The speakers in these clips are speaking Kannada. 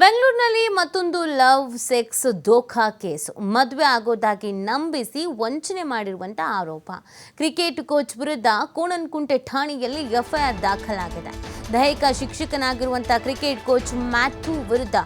ಬೆಂಗಳೂರಿನಲ್ಲಿ ಮತ್ತೊಂದು ಲವ್, ಸೆಕ್ಸ್ ದೋಖಾ ಕೇಸು. ಮದುವೆ ಆಗೋದಾಗಿ ನಂಬಿಸಿ ವಂಚನೆ ಮಾಡಿರುವಂತ ಆರೋಪ. ಕ್ರಿಕೆಟ್ ಕೋಚ್ ವಿರುದ್ಧ ಕೋಣನಕುಂಟೆ ಠಾಣೆಯಲ್ಲಿ ಎಫ್ಐಆರ್ ದಾಖಲಾಗಿದೆ. ದೈಹಿಕ ಶಿಕ್ಷಕನಾಗಿರುವಂಥ ಕ್ರಿಕೆಟ್ ಕೋಚ್ ಮ್ಯಾಥ್ಯೂ ವಿರುದ್ಧ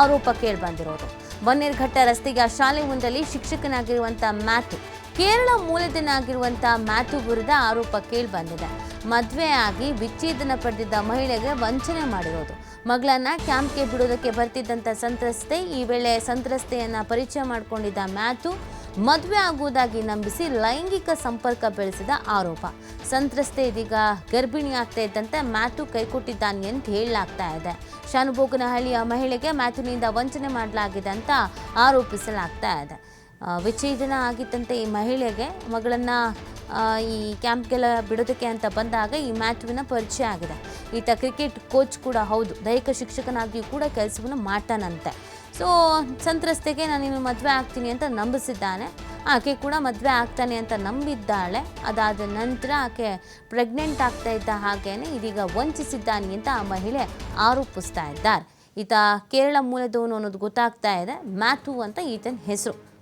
ಆರೋಪ ಕೇಳಿಬಂದಿರೋದು ಬನ್ನೇರ್ಘಟ್ಟ ರಸ್ತೆಯ ಶಾಲೆ ಒಂದರಲ್ಲಿ ಶಿಕ್ಷಕನಾಗಿರುವಂಥ ಮ್ಯಾಥ್ಯೂ ಕೇರಳ ಮೂಲದನಾಗಿರುವಂಥ ಮ್ಯಾಥ್ಯೂ ವಿರುದ್ಧ ಆರೋಪ ಕೇಳಿಬಂದಿದೆ. ಮದುವೆ ಆಗಿ ವಿಚ್ಛೇದನ ಪಡೆದಿದ್ದ ಮಹಿಳೆಗೆ ವಂಚನೆ ಮಾಡಿರೋದು. ಮಗಳನ್ನ ಕ್ಯಾಂಪ್ಗೆ ಬಿಡೋದಕ್ಕೆ ಬರ್ತಿದ್ದಂಥ ಸಂತ್ರಸ್ತೆ ಈ ವೇಳೆ ಸಂತ್ರಸ್ತೆಯನ್ನ ಪರಿಚಯ ಮಾಡಿಕೊಂಡಿದ್ದ ಮ್ಯಾಥು ಮದುವೆ ಆಗುವುದಾಗಿ ನಂಬಿಸಿ ಲೈಂಗಿಕ ಸಂಪರ್ಕ ಬೆಳೆಸಿದ ಆರೋಪ. ಸಂತ್ರಸ್ತೆ ಇದೀಗ ಗರ್ಭಿಣಿ ಆಗ್ತಾ ಇದ್ದಂತೆ ಮ್ಯಾಥು ಕೈಕೊಟ್ಟಿದ್ದಾನೆ ಅಂತ ಹೇಳಲಾಗ್ತಾ ಇದೆ. ಶಾನುಭೋಗನಹಳ್ಳಿಯ ಮಹಿಳೆಗೆ ಮ್ಯಾಥ್ಯೂನಿಂದ ವಂಚನೆ ಮಾಡಲಾಗಿದೆ ಅಂತ ಆರೋಪಿಸಲಾಗ್ತಾ ಇದೆ. ವಿಚ್ಛೇದನ ಆಗಿದ್ದಂತೆ ಈ ಮಹಿಳೆಗೆ. ಮಗಳನ್ನ ಈ ಕ್ಯಾಂಪ್ಗೆಲ್ಲ ಬಿಡೋದಕ್ಕೆ ಅಂತ ಬಂದಾಗ ಈ ಮ್ಯಾಥುವಿನ ಪರಿಚಯ ಆಗಿದೆ. ಈತ ಕ್ರಿಕೆಟ್ ಕೋಚ್ ಕೂಡ ಹೌದು. ದೈಹಿಕ ಶಿಕ್ಷಕನಾಗಿಯೂ ಕೂಡ ಕೆಲಸವನ್ನು ಮಾಡ್ತಾನಂತೆ. ಸೊ, ಸಂತ್ರಸ್ತೆಗೆ ನಾನು ಇನ್ನು ಮದುವೆ ಆಗ್ತೀನಿ ಅಂತ ನಂಬಿಸಿದ್ದಾನೆ. ಆಕೆ ಕೂಡ ಮದುವೆ ಆಗ್ತಾನೆ ಅಂತ ನಂಬಿದ್ದಾಳೆ. ಅದಾದ ನಂತರ ಆಕೆ ಪ್ರೆಗ್ನೆಂಟ್ ಆಗ್ತಾ ಇದ್ದ ಹಾಗೇನೆ ಇದೀಗ ವಂಚಿಸಿದ್ದಾನೆ ಅಂತ ಆ ಮಹಿಳೆ ಆರೋಪಿಸ್ತಾ ಇದ್ದಾರೆ. ಈತ ಕೇರಳ ಮೂಲದವನು ಅನ್ನೋದು ಗೊತ್ತಾಗ್ತಾ ಇದೆ. ಮ್ಯಾಥ್ಯೂ ಅಂತ ಈತನ ಹೆಸರು.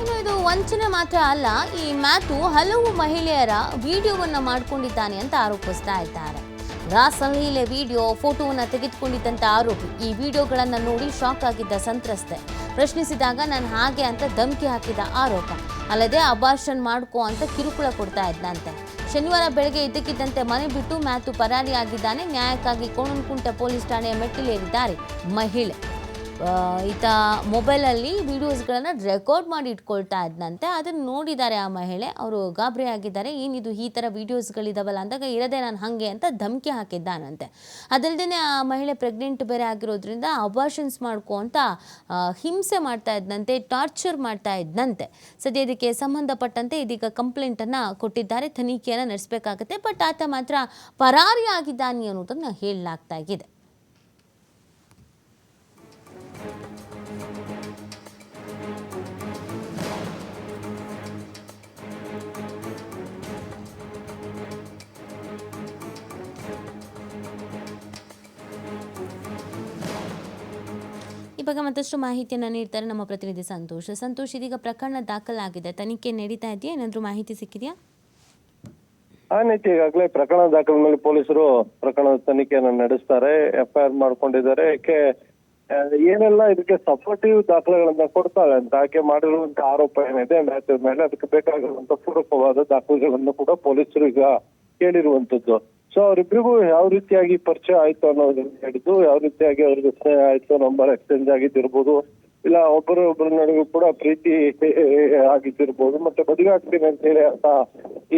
ಇನ್ನು ಇದು ವಂಚನೆ ಮಾತ್ರ ಅಲ್ಲ, ಈ ಮ್ಯಾಥು ಹಲವು ಮಹಿಳೆಯರ ವಿಡಿಯೋವನ್ನು ಮಾಡಿಕೊಂಡಿದ್ದಾನೆ ಅಂತ ಆರೋಪಿಸ್ತಾ ಇದ್ದಾರೆ. ರಾಸಲೀಲೆ ವಿಡಿಯೋ ಫೋಟೋವನ್ನು ತೆಗೆದುಕೊಂಡಿದ್ದಂತ ಆರೋಪಿ. ಈ ವಿಡಿಯೋಗಳನ್ನು ನೋಡಿ ಶಾಕ್ ಆಗಿದ್ದ ಸಂತ್ರಸ್ತೆ. ಪ್ರಶ್ನಿಸಿದಾಗ, ನಾನು ಹಾಗೆ ಅಂತ ಧಮಕಿ ಹಾಕಿದ ಆರೋಪ. ಅಲ್ಲದೆ ಅಬಾರ್ಷನ್ ಮಾಡ್ಕೋ ಅಂತ ಕಿರುಕುಳ ಕೊಡ್ತಾ ಇದ್ದಂತೆ ಶನಿವಾರ ಬೆಳಗ್ಗೆ ಇದ್ದಕ್ಕಿದ್ದಂತೆ ಮನೆ ಬಿಟ್ಟು ಮ್ಯಾಥು ಪರಾರಿಯಾಗಿದ್ದಾನೆ. ನ್ಯಾಯಕ್ಕಾಗಿ ಕೋಣನಕುಂಟೆ ಪೊಲೀಸ್ ಠಾಣೆಯ ಮೆಟ್ಟಿಲೇರಿದ್ದಾರೆ ಮಹಿಳೆ. ಈತ ಮೊಬೈಲಲ್ಲಿ ವಿಡಿಯೋಸ್ಗಳನ್ನು ರೆಕಾರ್ಡ್ ಮಾಡಿ ಇಟ್ಕೊಳ್ತಾ ಇದ್ದಂತೆ ಅದನ್ನು ನೋಡಿದ್ದಾರೆ ಆ ಮಹಿಳೆ. ಅವರು ಗಾಬರಿ ಆಗಿದ್ದಾರೆ. ಏನಿದು ಈ ಥರ ವೀಡಿಯೋಸ್ಗಳಿದಾವಲ್ಲ ಅಂದಾಗ ಇರದೆ ನಾನು ಹಾಗೆ ಅಂತ ಧಮಕಿ ಹಾಕಿದ್ದಾನಂತೆ. ಅದಲ್ಲದೆ ಆ ಮಹಿಳೆ ಪ್ರೆಗ್ನೆಂಟ್ ಬೇರೆ ಆಗಿರೋದ್ರಿಂದ ಅಬಾರ್ಷನ್ಸ್ ಮಾಡ್ಕೊ ಅಂತ ಹಿಂಸೆ ಮಾಡ್ತಾ ಇದ್ದಂತೆ ಟಾರ್ಚರ್ ಮಾಡ್ತಾ ಇದ್ದಂತೆ ಸದ್ಯ ಇದಕ್ಕೆ ಸಂಬಂಧಪಟ್ಟಂತೆ ಇದೀಗ ಕಂಪ್ಲೇಂಟನ್ನು ಕೊಟ್ಟಿದ್ದಾರೆ. ತನಿಖೆಯನ್ನು ನಡೆಸಬೇಕಾಗತ್ತೆ. ಬಟ್ ಆತ ಮಾತ್ರ ಪರಾರಿಯಾಗಿದ್ದಾನೆ ಅನ್ನೋದನ್ನು ಹೇಳಲಾಗ್ತಾ ಇದೆ. ಈ ಬಗ್ಗೆ ಮತ್ತಷ್ಟು ಮಾಹಿತಿಯನ್ನು ನೀಡ್ತಾರೆ ನಮ್ಮ ಪ್ರತಿನಿಧಿ ಸಂತೋಷ್. ಸಂತೋಷ್, ಇದೀಗ ಪ್ರಕರಣ ದಾಖಲಾಗಿದೆ. ತನಿಖೆ ನಡೀತಾ ಇದೆಯಾ? ಏನಾದರೂ ಮಾಹಿತಿ ಸಿಕ್ಕಿದೆಯಾ? ಆ ನೀತಿ ಈಗಾಗಲೇ ಪ್ರಕರಣ ದಾಖಲೆ ಮೇಲೆ ಪೊಲೀಸರು ಪ್ರಕರಣದ ತನಿಖೆಯನ್ನು ನಡೆಸ್ತಾರೆ, ಎಫ್ಐಆರ್ ಮಾಡ್ಕೊಂಡಿದ್ದಾರೆ. ಯಾಕೆ ಏನೆಲ್ಲ ಇದಕ್ಕೆ ಸಪೋರ್ಟಿವ್ ದಾಖಲೆಗಳನ್ನ ಕೊಡ್ತಾರೆ ಅಂತ ಆಕೆ ಮಾಡಿರುವಂತ ಆರೋಪ ಏನಿದೆ ಮೇಲೆ ಅದಕ್ಕೆ ಬೇಕಾಗಿರುವಂತ ಪೂರಕವಾದ ದಾಖಲೆಗಳನ್ನು ಕೂಡ ಪೊಲೀಸರು ಈಗ ಕೇಳಿರುವಂತದ್ದು. ಸೊ ಅವರಿಬ್ಬರಿಗೂ ಯಾವ ರೀತಿಯಾಗಿ ಪರಿಚಯ ಆಯ್ತು ಅನ್ನೋದನ್ನ ಹೇಳಿದ್ದು ಯಾವ ರೀತಿಯಾಗಿ ಅವ್ರಿಗೆ ಸ್ನೇಹ ಆಯ್ತು, ನಂಬರ್ ಎಕ್ಸ್ಚೇಂಜ್ ಆಗಿದ್ದಿರ್ಬೋದು, ಇಲ್ಲ ಒಬ್ಬರು ಒಬ್ಬರ ನಡುವೆ ಕೂಡ ಪ್ರೀತಿ ಆಗಿದ್ದಿರ್ಬೋದು, ಮತ್ತೆ ಮದುವೆ ಅಂತ ಹೇಳಿ ಅಂತ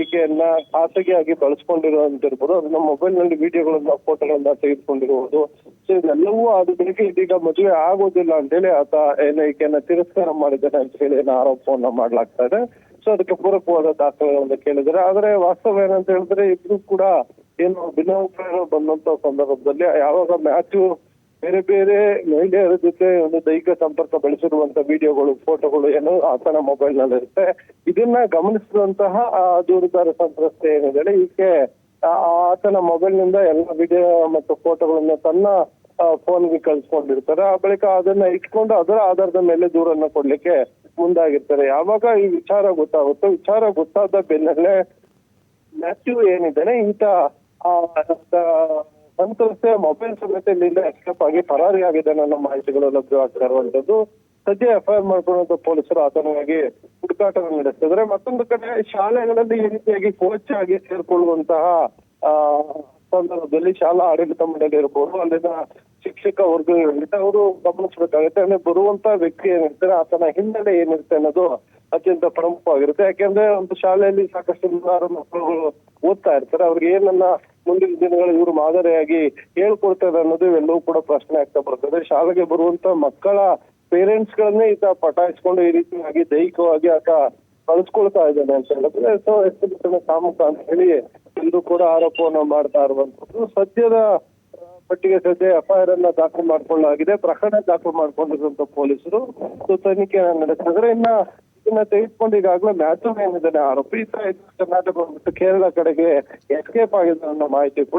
ಈಕೆಯನ್ನ ಖಾಸಗಿಯಾಗಿ ಬಳಸ್ಕೊಂಡಿರುವಂತಿರ್ಬೋದು ಅದನ್ನ ಮೊಬೈಲ್ನಲ್ಲಿ ವಿಡಿಯೋಗಳನ್ನ, ಫೋಟೋಗಳನ್ನ ತೆಗೆದುಕೊಂಡಿರುವುದು. ಸೊ ಇದೆಲ್ಲವೂ ಅದು ಬೆಳಿಗ್ಗೆ ಇದೀಗ ಮದುವೆ ಆಗೋದಿಲ್ಲ ಅಂತ ಹೇಳಿ ಆತ ಏನ ಈಕೆಯನ್ನ ತಿರಸ್ಕಾರ ಮಾಡಿದ್ದಾನೆ ಅಂತ ಹೇಳಿ ಏನೋ ಆರೋಪವನ್ನ ಮಾಡ್ಲಾಗ್ತಾ ಇದೆ. ಸೊ ಅದಕ್ಕೆ ಪೂರಕವಾದ ದಾಖಲೆಗಳನ್ನ ಕೇಳಿದ್ದಾರೆ. ಆದ್ರೆ ವಾಸ್ತವ ಏನಂತ ಹೇಳಿದ್ರೆ ಇಬ್ರು ಕೂಡ ಏನು ಭಿನ್ನಾಭಿಪ್ರಾಯ ಬಂದಂತ ಸಂದರ್ಭದಲ್ಲಿ ಯಾವಾಗ ಮ್ಯಾಥ್ಯೂ ಬೇರೆ ಬೇರೆ ಮಹಿಳೆಯರ ಜೊತೆ ಒಂದು ದೈಹಿಕ ಸಂಪರ್ಕ ಬೆಳೆಸಿರುವಂತ ವಿಡಿಯೋಗಳು, ಫೋಟೋಗಳು ಏನು ಆತನ ಮೊಬೈಲ್ನಲ್ಲಿ ಇರುತ್ತೆ ಇದನ್ನ ಗಮನಿಸಿದಂತಹ ಆ ದೂರುದಾರ ಸಂತ್ರಸ್ತೆ ಏನಿದೆ ಈಕೆ ಆತನ ಮೊಬೈಲ್ನಿಂದ ಎಲ್ಲ ವಿಡಿಯೋ ಮತ್ತು ಫೋಟೋಗಳನ್ನ ತನ್ನ ಫೋನ್ಗೆ ಕಳ್ಸ್ಕೊಂಡಿರ್ತಾರೆ. ಆ ಬಳಿಕ ಅದನ್ನ ಇಟ್ಕೊಂಡು ಅದರ ಆಧಾರದ ಮೇಲೆ ದೂರನ್ನ ಕೊಡ್ಲಿಕ್ಕೆ ಮುಂದಾಗಿರ್ತಾರೆ. ಯಾವಾಗ ಈ ವಿಚಾರ ಗೊತ್ತಾಗುತ್ತೋ, ವಿಚಾರ ಗೊತ್ತಾದ ಬೆನ್ನಲ್ಲೇ ಮ್ಯಾಥ್ಯೂ ಏನಿದ್ದಾನೆ ಈತ ಆ, ಮೊಬೈಲ್ ಸಮೇತ ಇಲ್ಲಿಂದ ಎಸ್ಕೇಪ್ ಆಗಿ ಪರಾರಿ ಆಗಿದೆ ಅನ್ನೋ ಮಾಹಿತಿಗಳು ಲಭ್ಯವಾಗ್ತಾ ಇರುವಂತದ್ದು ಸದ್ಯ ಎಫ್ಐಆರ್ ಮಾಡ್ಕೊಳ್ಳುವಂತ ಪೊಲೀಸರು ಆತನವಾಗಿ ಹುಡುಕಾಟ ನಡೆಸ್ತಿದ್ದಾರೆ. ಮತ್ತೊಂದು ಕಡೆ ಶಾಲೆಗಳಲ್ಲಿ ಈ ರೀತಿಯಾಗಿ ಕೋಚ್ ಆಗಿ ಸೇರ್ಕೊಳ್ಳುವಂತಹ ಸಂದರ್ಭದಲ್ಲಿ ಶಾಲಾ ಆಡಳಿತ ಮಂಡಳಿ ಇರ್ಬೋದು ಅಲ್ಲಿನ ಶಿಕ್ಷಕ ವರ್ಗ ಅವರು ಗಮನಿಸಬೇಕಾಗುತ್ತೆ. ಅಂದ್ರೆ ಬರುವಂತ ವ್ಯಕ್ತಿ ಏನಿರ್ತಾರೆ ಆತನ ಹಿನ್ನೆಲೆ ಏನಿರುತ್ತೆ ಅನ್ನೋದು ಅತ್ಯಂತ ಪ್ರಮುಖವಾಗಿರುತ್ತೆ. ಯಾಕೆಂದ್ರೆ ಒಂದು ಶಾಲೆಯಲ್ಲಿ ಸಾಕಷ್ಟು ನೂರಾರು ಮಕ್ಕಳುಗಳು ಓದ್ತಾ ಇರ್ತಾರೆ. ಅವ್ರಿಗೆ ಏನನ್ನ ಮುಂದಿನ ದಿನಗಳು ಇವರು ಮಾದರಿಯಾಗಿ ಹೇಳ್ಕೊಡ್ತಾರೆ ಅನ್ನೋದು ಎಲ್ಲವೂ ಕೂಡ ಪ್ರಶ್ನೆ ಆಗ್ತಾ ಬರ್ತದೆ. ಶಾಲೆಗೆ ಬರುವಂತ ಮಕ್ಕಳ ಪೇರೆಂಟ್ಸ್ ಗಳನ್ನೇ ಈತ ಪಟಾಯಿಸ್ಕೊಂಡು ಈ ರೀತಿಯಾಗಿ ದೈಹಿಕವಾಗಿ ಆತ ಕಳ್ಸ್ಕೊಳ್ತಾ ಇದ್ದಾನೆ ಅಂತ ಹೇಳಿದ್ರೆ ಸೊ ಎಷ್ಟು ಕಾಮುಕ ಅಂತ ಹೇಳಿ ಎಲ್ಲರೂ ಕೂಡ ಆರೋಪವನ್ನು ಮಾಡ್ತಾ ಇರುವಂತದ್ದು. ಸದ್ಯದ ಪಟ್ಟಿಗೆ ಸದ್ಯ ಎಫ್ಐಆರ್ ಅನ್ನ ದಾಖಲು ಮಾಡ್ಕೊಳ್ಳಲಾಗಿದೆ. ಪ್ರಕರಣ ದಾಖಲು ಮಾಡ್ಕೊಂಡಿರುವಂತ ಪೊಲೀಸರು. ಸೊ ತನಿಖೆ ನಡೆಸಿದ್ರೆ ಇನ್ನ ಇದನ್ನ ತೆಗೆದುಕೊಂಡು ಈಗಾಗಲೇ ಮ್ಯಾಥ್ಯೂ ಏನಿದ್ದಾನೆ ಇದು ಕರ್ನಾಟಕ ಮತ್ತು ಕೇರಳ ಕಡೆಗೆ ಎಸ್ಕೇಪ್ ಆಗಿದೆ ಅನ್ನೋ ಮಾಹಿತಿ ಕೂಡ